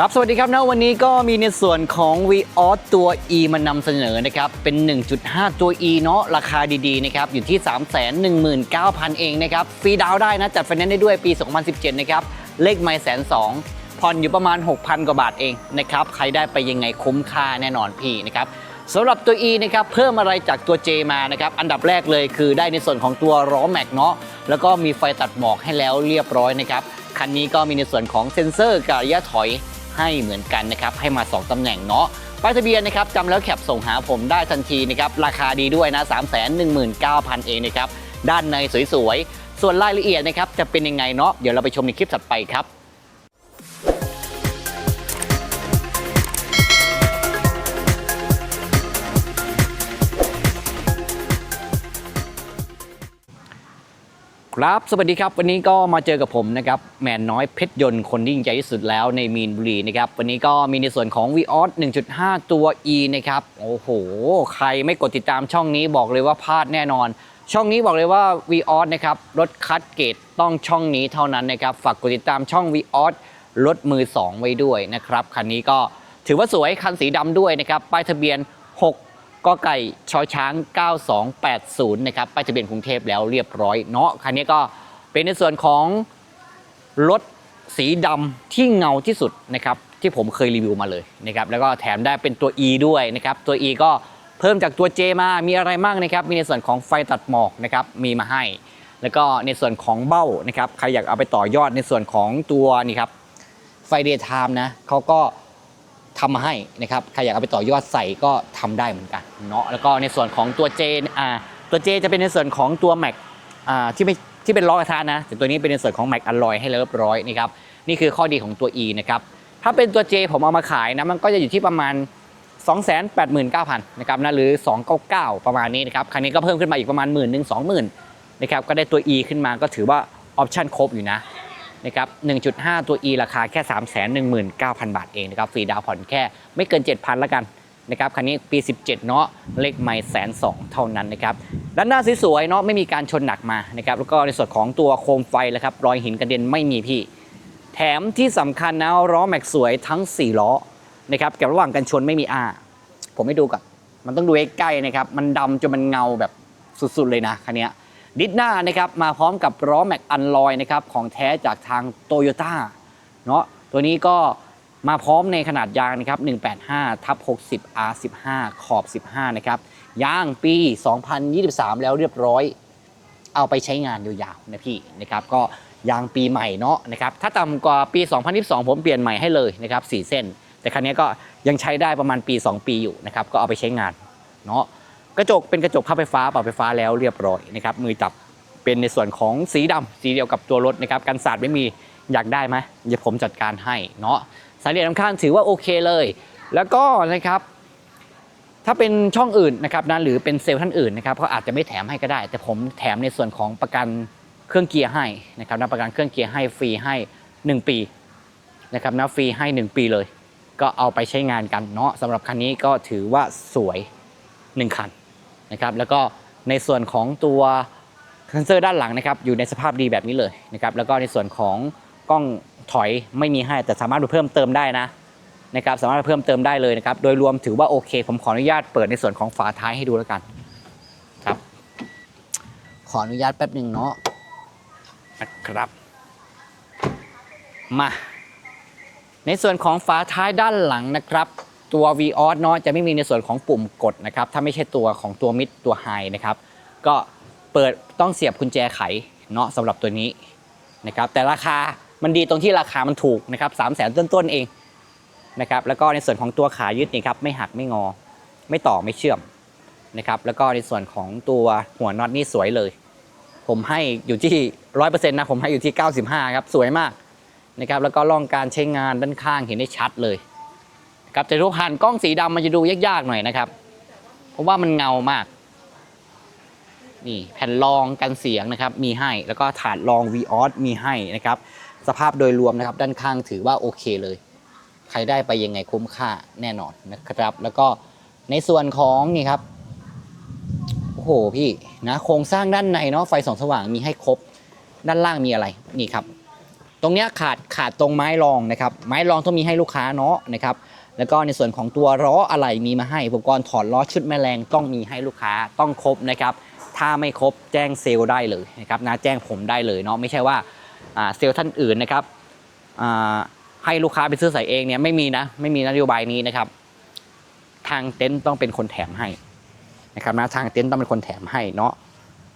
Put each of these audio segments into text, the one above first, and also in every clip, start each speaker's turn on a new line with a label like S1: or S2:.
S1: รับสวัสดีครับนะวันนี้ก็มีในส่วนของ v ีออสตัว E มานำเสนอนะครับ เป็น 1.5 ตัว E เนาะราคาดีๆนะครับ อยู่ที่ 319,000 เองนะครับ ฟรีดาวน์ได้นะ จัดไฟแนนซ์ได้ด้วยปี 2017 นะครับ เลขไม่แสนสองผ่อนอยู่ประมาณ 6,000 กว่าบาทเองนะครับ ใครได้ไปยังไงคุ้มค่าแน่นอนพี่นะครับสำหรับตัว E นะครับเพิ่มอะไรจากตัว J มานะครับอันดับแรกเลยคือได้ในส่วนของตัวล้อแม็กเนาะแล้วก็มีไฟตัดหมอกให้แล้วเรียบร้อยนะครับคันนี้ก็มีในส่วนของเซ็นเซอร์กับระยะถอย ให้เหมือนกันนะครับให้มา 2 ตำแหน่งเนาะป้ายทะเบียนนะครับจำแล้วแคปส่งหาผมได้ทันทีนะครับราคาดีด้วยนะ 3 1 9 0 0 0 เองนะครับด้านในสวยๆ ส่วนรายละเอียดนะครับจะเป็นยังไงเนาะเดี๋ยวเราไปชมในคลิปถัดไปครับ ครับ สวัสดีครับ วันนี้ก็มาเจอกับผมนะครับ แมนน้อยเพชรยนต์คนที่ยิ่งใหญ่ที่สุดแล้วในมีนบุรีนะครับ วันนี้ก็มีในส่วนของ v ีออส1.5 ตัว E นะครับ โอ้โห ใครไม่กดติดตามช่องนี้บอกเลยว่าพลาดแน่นอน ช่องนี้บอกเลยว่า v ีออสนะครับ รถคัดเกรดต้องช่องนี้เท่านั้นนะครับ ฝากกดติดตามช่อง v ีออสรถมือ 2 ไว้ด้วยนะครับ คันนี้ก็ถือว่าสวย คันสีดำด้วยนะครับ ป้ายทะเบียน 6 ก็ไก่ชอช้าง 9280 นะครับป้ายทะเบียนกรุงเทพแล้วเรียบร้อยเนาะคันนี้ก็เป็นในส่วนของรถสีดำที่เงาที่สุดนะครับที่ผมเคยรีวิวมาเลยนะครับแล้วก็แถมได้เป็นตัว E ด้วยนะครับตัว E ก็เพิ่มจากตัว J มา มีอะไรบ้างนะครับมีในส่วนของไฟตัดหมอกนะครับมีมาให้ แล้วก็ในส่วนของเบ้านะครับใครอยากเอาไปต่อยอดในส่วนของตัวนี่ครับไฟเดย์ไทม์นะเขาก็ ทำมาให้นะครับใครอยากเอาไปต่อยอดใส่ก็ทำได้เหมือนกันเนาะแล้วก็ในส่วนของตัว J อ่าตัว J จจะเป็นในส่วนของตัว Mac อ่าที่ไม่ที่เป็นล้อกระทะนะแต่ตัวนี้เป็นในส่วนของ Mac อลลอยให้เรียบร้อยนะครับนี่คือข้อดีของตัว E นะครับถ้าเป็นตัว J ผมเอามาขายนะมันก็จะอยู่ที่ประมาณ 289,000นะครับนะหรือ 299 ประมาณนี้นะครับคันนี้ก็เพิ่มขึ้นมาอีกประมาณ1 0 0 0 0 20,000นะครับก็ได้ตัว E ขึ้นมาก็ถือว่าออปชั่นครบอยู่นะ นะครับ 1.5 ตัว E ราคาแค่ 319,000 บาทเองนะครับฟรีดาวผ่อนแค่ไม่เกิน 7,000ล้วกันนะครับคันนี้ปี 17 เนาะเลขไม่แสนสองเท่านั้นนะครับด้านหน้าสวยๆเนาะไม่มีการชนหนักมานะครับแล้วก็ในส่วนของตัวโคมไฟแล้วครับรอยหินกระเด็นไม่มีพี่ แถมที่สำคัญนะล้อแม็กสวยทั้ง 4 ล้อนะครับแกับระหว่างกันชนไม่มีอาผมให้ดูก่อนมันต้องดูใกล้ๆนะครับมันดำจนมันเงาแบบสุดๆเลยนะคันนี้ ดิสหน้านะครับมาพร้อมกับล้อแม็กอันลอยนะครับของแท้จากทางโตโยต้าเนาะตัวนี้ก็มาพร้อมในขนาดยางนะครับ 185ทับ60 R15 ขอบ 15 นะครับ ยางปี 2023 แล้วเรียบร้อย เอาไปใช้งานยาวๆนะพี่นะครับก็ยางปีใหม่เนาะนะครับถ้าต่ำกว่าปี 2022 ผมเปลี่ยนใหม่ให้เลยนะครับ4เส้น แต่คันนี้ก็ยังใช้ได้ประมาณปี 2 ปีอยู่นะครับก็เอาไปใช้งานเนาะ กระจกเป็นกระจกพับไฟฟ้าปรับไฟฟ้าแล้วเรียบร้อยนะครับมือจับเป็นในส่วนของสีดำสีเดียวกับตัวรถนะครับกันสาดไม่มีอยากได้ไหมเดี๋ยวผมจัดการให้เนาะสายเหลี่ยมน้ำข้างถือว่าโอเคเลย แล้วก็นะครับ ถ้าเป็นช่องอื่นนะครับนะหรือเป็นเซลล์ท่านอื่นนะครับก็อาจจะไม่แถมให้ก็ได้ แต่ผมแถมในส่วนของประกันเครื่องเกียร์ให้นะครับนะประกันเครื่องเกียร์ให้ฟรีให้ 1 ปีนะครับนะฟรีให้ 1 ปีเลย ก็เอาไปใช้งานกันเนาะสำหรับคันนี้ก็ถือว่าสวย 1 คัน นะครับแล้วก็ในส่วนของตัวเซนเซอร์ด้านหลังนะครับอยู่ในสภาพดีแบบนี้เลยนะครับแล้วก็ในส่วนของกล้องถอยไม่มีให้แต่สามารถไปเพิ่มเติมได้นะนะครับสามารถไปเพิ่มเติมได้เลยนะครับโดยรวมถือว่าโอเค ผมขออนุญาตเปิดในส่วนของฝาท้ายให้ดูแล้วกันครับ ขออนุญาตแป๊บหนึ่งเนาะนะครับ มา ในส่วนของฝาท้ายด้านหลังนะครับ ตัว v ีออสเนาะจะไม่มีในส่วนของปุ่มกดนะครับ ถ้าไม่ใช่ตัวของตัวมิดตัวไฮนะครับ ก็เปิดต้องเสียบกุญแจไขเนาะสำหรับตัวนี้นะครับ แต่ราคามันดีตรงที่ราคามันถูกนะครับสามแสนต้นๆเองนะครับ แล้วก็ในส่วนของตัวขายึดนี่ครับไม่หักไม่งอ ไม่ต่อไม่เชื่อมนะครับ แล้วก็ในส่วนของตัวหัวน็อตนี่สวยเลย ผมให้อยู่ที่ร้อยเปอร์เซ็นต์นะผมให้อยู่ที่95ครับสวยมากนะครับ แล้วก็ล่องการใช้งานด้านข้างเห็นได้ชัดเลย ครับแต่รูปหันกล้องสีดำมันจะดูยากๆหน่อยนะครับ เพราะว่ามันเงามากนี่แผ่นรองกันเสียงนะครับมีให้แล้วก็ถาดรอง v ีออสมีให้นะครับ สภาพโดยรวมนะครับ ด้านข้างถือว่าโอเคเลย ใครได้ไปยังไงคุ้มค่าแน่นอนนะครับ แล้วก็ในส่วนของนี่ครับโอ้โหพี่นะโครงสร้างด้านในเนาะไฟส่องสว่างมีให้ครบด้านล่างมีอะไรนี่ครับ ตรงเนี้ยขาดขาดตรงไม้รองนะครับ ไม้รองต้องมีให้ลูกค้าเนาะนะครับ แล้วก็ในส่วนของตัวล้ออะไรมีมาให้อุปกรณ์ถอดล้อชุดแมลงต้องมีให้ลูกค้าต้องครบนะครับถ้าไม่ครบแจ้งเซลล์ได้เลยนะครับนะแจ้งผมได้เลยเนาะไม่ใช่ว่าเซลล์ท่านอื่นนะครับให้ลูกค้าไปซื้อใส่เองเนี่ยไม่มีนะไม่มีนโยบายนี้นะครับ ทางเต็นท์ต้องเป็นคนแถมให้นะครับนะทางเต็นท์ต้องเป็นคนแถมให้เนาะ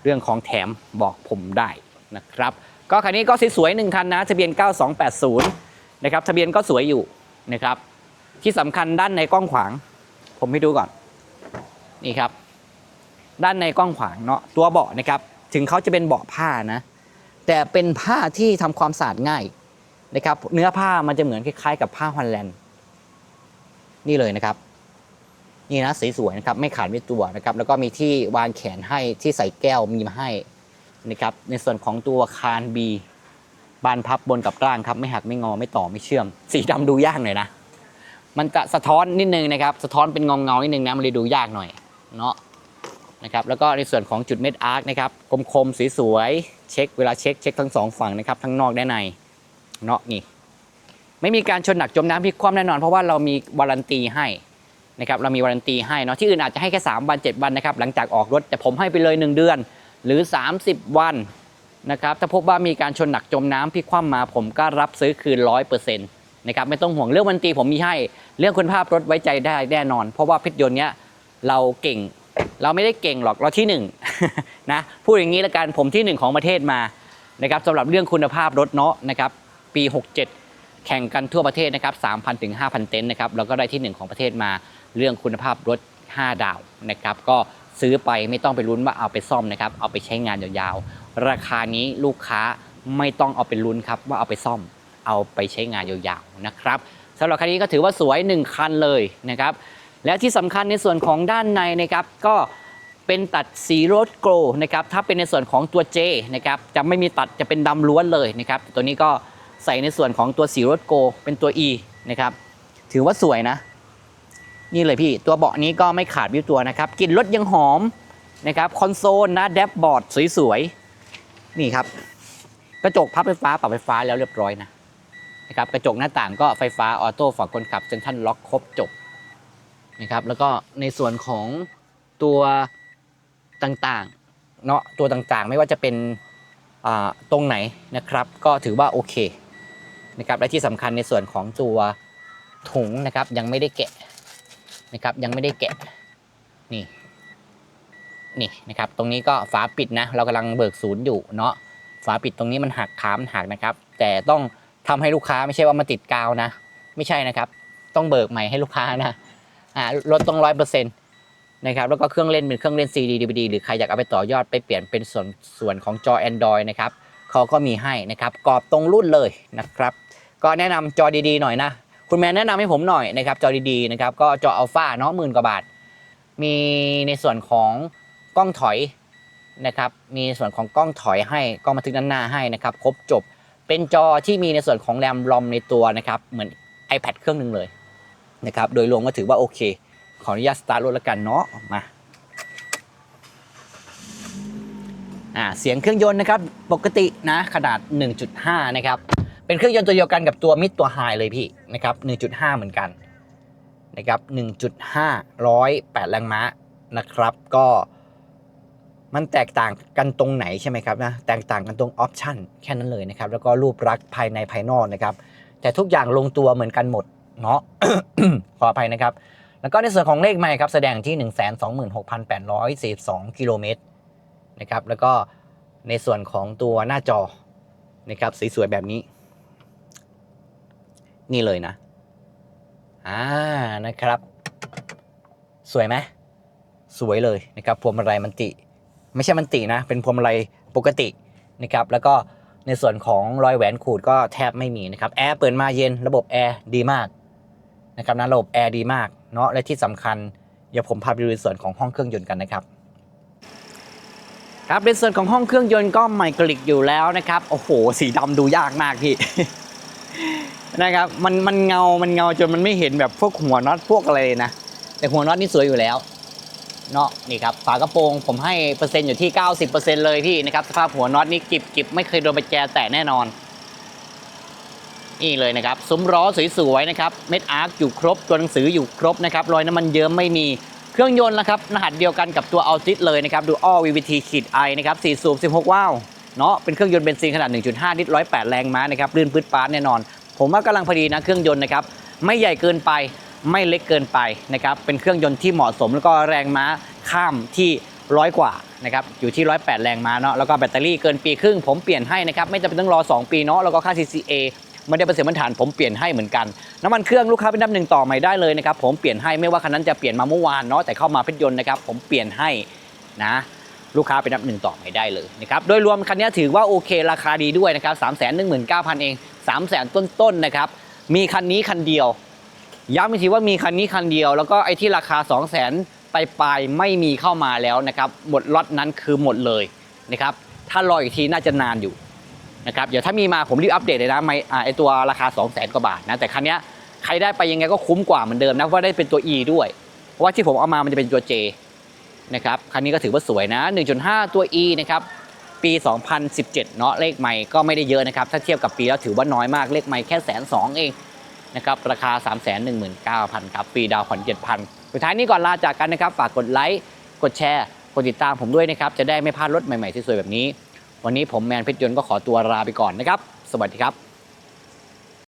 S1: เรื่องของแถมบอกผมได้นะครับ ก็คันนี้ก็สวยๆหนึ่งคันนะทะเบียน 9280 นะครับทะเบียนก็สวยอยู่นะครับ ที่สำคัญด้านในกว้างขวาง ผมให้ดูก่อน นี่ครับ ด้านในกว้างขวางเนาะตัวเบาะนะครับ ถึงเขาจะเป็นเบาะผ้านะ แต่เป็นผ้าที่ทำความสะอาดง่ายนะครับ เนื้อผ้ามันจะเหมือนคล้ายๆ กับผ้าฮอลแลนด์นี่เลยนะครับ นี่นะสีสวยนะครับ ไม่ขาดไม่ตัวนะครับ แล้วก็มีที่วางแขนให้ที่ใส่แก้วมีมาให้นะครับ ในส่วนของตัวคานบีบานพับบนกับกลางครับ ไม่หักไม่งอไม่ต่อไม่เชื่อม สีดำดูยากหน่อยนะ มันจะสะท้อนนิดนึงนะครับ สะท้อนเป็นเงาเงานิดนึงนะมันเลยดูยากหน่อยเนาะนะครับแล้วก็ในส่วนของจุดเม็ดอาร์คนะครับคมๆสีสวยๆเช็คเวลาเช็คเช็คทั้งสองฝั่งนะครับทั้งนอกและในเนาะนี่ไม่มีการชนหนักจมน้ำพลิกคว่ำแน่นอนเพราะว่าเรามีวารันตีให้นะครับเรามีวารันตีให้เนาะที่อื่นอาจจะให้แค่3วัน7วันนะครับหลังจากออกรถแต่ผมให้ไปเลย 1 เดือนหรือ 30 วันนะครับถ้าพบว่ามีการชนหนักจมน้ำพลิกคว่ำมาผมก็รับซื้อคืนร้อยเปอร์เซ็ นะครับไม่ต้องห่วงเรื่องวันตีผมมีให้ เรื่องคุณภาพรถไว้ใจได้แน่นอน เพราะว่าเพชรยนต์เนี้ยเราเก่ง เราไม่ได้เก่งหรอกเราที่หนึ่งนะพูดอย่างนี้ละกันผมที่หนึ่งของประเทศมานะครับสำหรับเรื่องคุณภาพรถเนาะนะครับปี 67 แข่งกันทั่วประเทศนะครับ3,000ถึง5,000 เต็นท์นะครับแล้วก็ได้ที่ 1 ของประเทศมาเรื่องคุณภาพรถ 5 ดาวนะครับก็ซื้อไปไม่ต้องไปลุ้นว่าเอาไปซ่อมนะครับเอาไปใช้งานยาวๆราคานี้ลูกค้าไม่ต้องเอาไปลุ้นครับว่าเอาไปซ่อม เอาไปใช้งานยาวๆนะครับสำหรับคันนี้ก็ถือว่าสวย 1 คันเลยนะครับ และที่สำคัญในส่วนของด้านในนะครับก็เป็นตัดสีรถโกลนะครับถ้าเป็นในส่วนของตัว J นะครับจะไม่มีตัดจะเป็นดำล้วนเลยนะครับตัวนี้ก็ใส่ในส่วนของตัวสีรถโกลเป็นตัว E นะครับถือว่าสวยนะ นี่เลยพี่ตัวเบาะนี้ก็ไม่ขาดวิวตัวนะครับกลิ่นรถยังหอมนะครับคอนโซลนะแดชบอร์ดสวยๆนี่ครับกระจกพับไฟฟ้าปรับไฟฟ้าแล้วเรียบร้อยนะ นะครับกระจกหน้าต่างก็ไฟฟ้าออโต้ฝั่งคนขับเซ็นทรัลล็อกครบจบนะครับแล้วก็ในส่วนของตัวต่างๆเนาะตัวต่างๆ ไม่ว่าจะเป็นอ่าตรงไหนนะครับก็ถือว่าโอเคนะครับและที่สำคัญในส่วนของตัวถุงนะครับยังไม่ได้แกะนะครับยังไม่ได้แกะนี่นี่นะครับตรงนี้ก็ฝาปิดนะเรากำลังเบิกศูนย์อยู่เนาะฝาปิดตรงนี้มันหักขามหักนะครับ แต่ต้อง ทำให้ลูกค้าไม่ใช่ว่ามาติดกาวนะ ไม่ใช่นะครับ ต้องเบิกใหม่ให้ลูกค้านะอ่ารถต้องร้อยเปอร์เซ็นต์นะครับแล้วก็เครื่องเล่นเป็นเครื่องเล่น CD DVD หรือใครอยากเอาไปต่อยอดไปเปลี่ยนเป็นส่วนส่วนของจอ Android นะครับเขาก็มีให้นะครับกรอบตรงรุ่นเลยนะครับ ก็แนะนำจอดีๆหน่อยนะ คุณแมนแนะนำให้ผมหน่อยนะครับจอดีๆนะครับก็จออัลฟาเนาะหมื่นกว่าบาท มีในส่วนของกล้องถอยนะครับมีส่วนของกล้องถอยให้กล้องบันทึกด้านหน้าให้นะครับ ครบจบ เป็นจอที่มีในส่วนของแรมรอมในตัวนะครับ เหมือน iPad เครื่องหนึ่งเลยนะครับ โดยรวมก็ถือว่าโอเค ขออนุญาตสตาร์ทรถแล้วกันเนาะมาอ่าเสียงเครื่องยนต์นะครับ ปกตินะขนาด 1.5 นะครับ เป็นเครื่องยนต์ตัวเดียวกันกับตัวมิดตัวไฮเลยพี่นะครับ 1.5 เหมือนกันนะครับ 1.5 108 แรงม้านะครับ ก็ มันแตกต่างกันตรงไหนใช่ไหมครับนะแตกต่างกันตรงออปชันแค่นั้นเลยนะครับ แล้วก็รูปลักษณ์ภายในภายนอกนะครับ แต่ทุกอย่างลงตัวเหมือนกันหมดเนาะขออภัยนะครับ แล้วก็ในส่วนของเลขไมล์ครับ แสดงที่ 126,842 กิโลเมตรนะครับ แล้วก็ในส่วนของตัวหน้าจอนะครับสสวยแบบนี้ นี่เลยนะอ่านะครับ สวยไหมสวยเลยนะครับพวงมาลัยมันติ ไม่ใช่มันตินะ เป็นพวงมาลัยปกตินะครับแล้วก็ในส่วนของรอยแหวนขูดก็แทบไม่มีนะครับแอร์เปิดมาเย็นระบบแอร์ดีมากนะครับนะระบบแอร์ดีมากเนาะและที่สำคัญเดี๋ยวผมพาไปดูในส่วนของห้องเครื่องยนต์กันนะครับครับในส่วนของห้องเครื่องยนต์ก็ใหม่กลิกอยู่แล้วนะครับโอ้โห สีดำดูยากมากพี่นะครับมันมันเงามันเงาจนมันไม่เห็นแบบพวกหัวน็อตพวกอะไรเลยนะแต่หัวน็อตนี่สวยอยู่แล้ว เนาะนี่ครับฝากระโปรงผมให้เปอร์เซ็นต์อยู่ที่ 90%เลยพี่นะครับสภาพหัวน็อตนี่กิบกิบไม่เคยโดนไปแจแตะแน่นอน นี่เลยนะครับซุ้มล้อสวยๆนะครับเม็ดอาร์คอยู่ครบตัวหนังสืออยู่ครบนะครับรอยน้ำมันเยิ้มไม่มีเครื่องยนต์นะครับรหัสเดียวกันกับตัวอัลติสเลยนะครับดูอ้อ VVT ขีดไอนะครับ4สูบ16ว้าวเนาะเป็นเครื่องยนต์เบนซินขนาด 1.5 ลิตร108 แรงม้านะครับลื่นปื๊ดปาดแน่นอน ผมว่ากำลังพอดีนะเครื่องยนต์นะครับไม่ใหญ่เกินไป ไม่เล็กเกินไปนะครับเป็นเครื่องยนต์ที่เหมาะสมแล้วก็แรงม้าข้ามที่ร้อยกว่านะครับอยู่ที่ 108 แรงม้าเนาะแล้วก็แบตเตอรี่เกินปีครึ่งผมเปลี่ยนให้นะครับไม่จำเป็นต้องรอ 2 ปีเนาะแล้วก็ค่า CCA ไม่ได้เป็นเสียมันฐานผมเปลี่ยนให้เหมือนกันน้ำมันเครื่องลูกค้าเป็นน้ำหนึ่งต่อใหม่ได้เลยนะครับผมเปลี่ยนให้ไม่ว่าคันนั้นจะเปลี่ยนมาเมื่อวานเนาะแต่เข้ามาเพชรยนต์นะครับผมเปลี่ยนให้นะลูกค้าเป็นนับหนึ่งต่อไม่ได้เลยนะครับโดยรวมคันนี้ถือว่าโอเคราคาดีด้วยนะครับ3 1 9 0 0 0เอง3 0 0 0 0 0ต้นๆนะครับมีคันนี้คันเดียว ย้ำอีกทีว่ามีคันนี้คันเดียว แล้วก็ไอ้ที่ราคา 2 0 0 0 0 0ปลายๆไม่มีเข้ามาแล้วนะครับหมดล็อตนั้นคือหมดเลยนะครับถ้ารออีกทีน่าจะนานอยู่นะครับเดี๋ยวถ้ามีมาผมรีบอัปเดตเลยนะไม่อ่าไอตัวราคา 2 0 0 0 0 0กว่าบาทนะแต่คันนี้ใครได้ไปยังไงก็คุ้มกว่าเหมือนเดิมนะเพราะว่าได้เป็นตัว E ด้วย เพราะว่าที่ผมเอามามันจะเป็นตัว J นะครับคันนี้ก็ถือว่าสวยนะ 1.5 ตัว E นะครับปี 2017 เนาะเลขใหม่ก็ไม่ได้เยอะนะครับ ถ้าเทียบกับปีแล้วถือว่าน้อยมากเลขใหม่แค่แสนสองเอง นะครับราคา 3 1 9 0 0 0ครับปีดาวผ่อน7,000 สุดท้ายนี้ก่อนลาจากกันนะครับ ฝากกดไลค์กดแชร์กดติดตามผมด้วยนะครับ จะได้ไม่พลาดรถใหม่ๆที่สวยๆแบบนี้ วันนี้ผมแมนเพชรยนต์ก็ขอตัวลาไปก่อนนะครับ สวัสดีครับ